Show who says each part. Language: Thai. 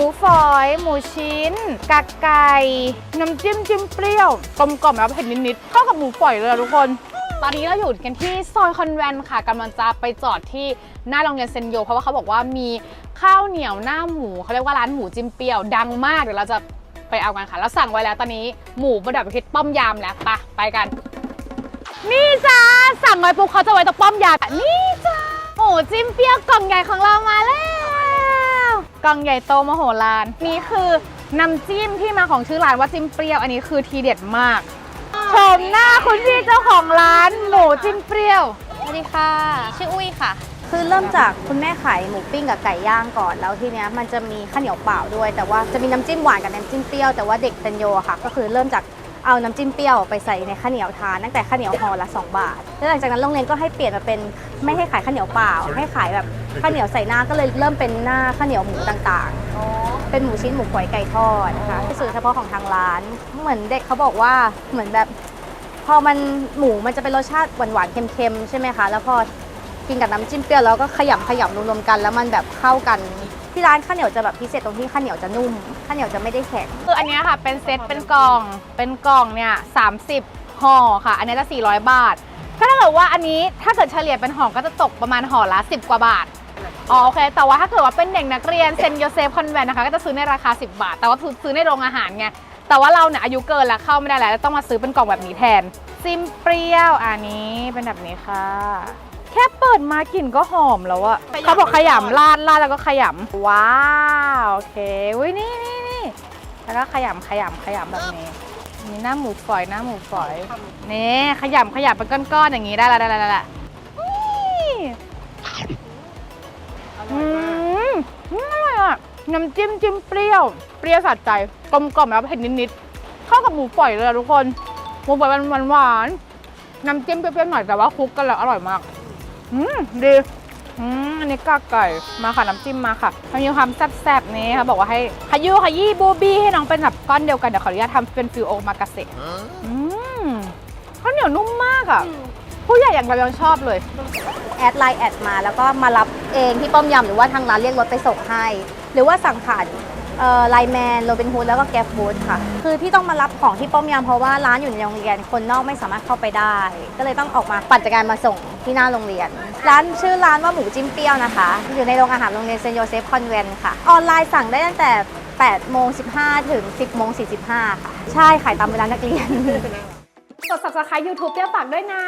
Speaker 1: หมูฝอย หมูชิ้นกากไก่ น้ำจิ้มจิ้มเปรี้ยวกลมกล่อมแล้วเผ็ดนิดๆเข้ากับหมูฝอยเลยอะทุกคนตอนนี้เราอยู่กันที่ซอยคอนแวนต์ค่ะกำลังจะไปจอดที่หน้าโรงเรียนเซนโย เพราะว่าเขาบอกว่ามีข้าวเหนียวหน้าหมูเขาเรียกว่าร้านหมูจิ้มเปรี้ยวดังมากเดี๋ยวเราจะไปเอากันค่ะแล้วสั่งไว้แล้วตอนนี้หมูประดับไปที่ป้อมยามแล้วปะไปกัน นี่จ้าสั่งไว้ปุ๊บเขาจะไว้ตรงป้อมยามนี่จ้าหมูจิ้มเปรี้ยวกล่องใหญ่ของเรามาแล้ว กล่องใหญ่โตมโหฬารนี่คือน้ำจิ้มที่มาของชื่อร้านว่าจิ้มเปรี้ยว อันนี้คือทีเด็ดมากชมหน้าคุณพี่เจ้าของร้านหมูจิ้มเปรี้ยว
Speaker 2: สวัสดีค่ะ ชื่ออุ้ยค่ะ
Speaker 3: คือเริ่มจากคุณแม่ขายหมูปิ้งกับไก่ย่างก่อน แล้วทีเนี้ยมันจะมีข้าวเหนียวเปล่าด้วย แต่ว่าจะมีน้ำจิ้มหวานกับน้ำจิ้มเปรี้ยวแต่ว่าเด็กเซนโยอะค่ะ ก็คือเริ่มจากเอาน้ำจิ้มเปรี้ยวไปใส่ในข้าวเหนียวทานตั้งแต่ข้าวเหนียวห่อละ 2 บาท แล้วหลังจากนั้นโรงเรียนก็ให้เปลี่ยนมาเป็น ไม่ให้ขายข้าวเหนียวเปล่า ให้ขายแบบข้าวเหนียวใส่หน้าก็เลยเริ่มเป็นหน้าข้าวเหนียวหมูต่างๆ เป็นหมูชิ้นหมูฝอยไก่ทอดนะค่ะสูตรเฉพาะของทางร้าน เหมือนเด็กเขาบอกว่าเหมือนแบบพอมันหมูมันจะเป็นรสชาติหวานๆเค็มๆใช่ไหมคะ แล้วพอกินกับน้ำจิ้มเปรี้ยวแล้วก็ขยำขยำรวมๆกันแล้วมันแบบเข้ากันที่ร้านข้าวเหนียวจะแบบพิเศษตรงที่ข้าวเหนียวจะนุ่มข้าวเหนียวจะไม่ได้แข็ง
Speaker 1: คืออันนี้ค่ะเป็นเซตเป็นกล่องเป็นกล่องเนี่ย30ห่อค่ะ อันนี้จะ400 บาท ถ้าเกิดว่าอันนี้ถ้าเกิดเฉลี่ยเป็นห่อก็จะตกประมาณห่อละ 10 กว่าบาทอ๋อโอเค แต่ว่าถ้าเกิดว่าเป็นเด็กนักเรียนเซนโยเซฟคอนแวนนะคะก็จะซื้อในราคา 10 บาท แต่ว่าซื้อในโรงอาหารไงแต่ว่าเราเนี่ยอายุเกินแล้วเข้าไม่ได้แล้วต้องมาซื้อเป็นกล่องแบบนี้แทนซิมเปรี้ยวอันนี้เป็นแบบนี้ค่ะ แค่เปิดมากลิ่นก็หอมแล้วอะเขาบอกขยำราดราดแล้วก็ขยำว้าวโอเคอุ้ยนี่นี่นี่แล้วก็ขยำขยำขยำแบบนี้ มีหน้าหมูฝอยหน้าหมูฝอยนี่ขยำขยำเป็นก้อนๆอย่างนี้ได้แล้วได้แล้วได้ล้วนี่อืมอืมอร่อยอะน้ำจิ้มจิ้มเปรี้ยว เปรี้ยวสะใจกลมกล่อมแล้วเผ็ดนิดๆเข้ากับหมูฝอยเลยอะทุกคน หมูฝอยมันหวานๆน้ำจิ้มเปรี้ยวๆหน่อยแต่ว่าคลุกกันแล้วอร่อยมากอืมดี อืมอันนี้กากไก่มาค่ะน้ำจิ้มมาค่ะมันมีความแซ่บๆนี้ค่ะบอกว่าให้ขยู้ขยี้บูบี้ให้น้องเป็นแบบก้อนเดียวกันเดี๋ยวขออนุญาตทำเป็นฟิวโอมากาเสะอืมข้าวเหนียวนุ่มมากอะ ผู้ใหญ่อย่างเรายังชอบเลย
Speaker 3: แอดไลน์แอดมาแล้วก็มารับเองที่ป้อมยำหรือว่าทางร้านเรียกรถไปส่งให้ หรือว่าสั่งผ่าน ไลแมนโรบินฮูดแล้วก็แกร็บฟูดค่ะ คือที่ต้องมารับของที่ป้อมยำเพราะว่าร้านอยู่ในโรงเรียนคนนอกไม่สามารถเข้าไปได้ ก็เลยต้องออกมาปั่นจักรยานมาส่งที่หน้าโรงเรียน ร้านชื่อร้านว่าหมูจิ้มเปรี้ยวนะคะ อยู่ในโรงอาหารโรงเรียนเซนโยเซฟคอนแวนต์ค่ะ ออนไลน์สั่งได้ตั้งแต่8โมง15 ถึง 10โมง45 ค่ะ ใช่ขายตามเวลานักเรียน
Speaker 1: กด subscribe YouTube เปรี้ยวปากด้วยนะ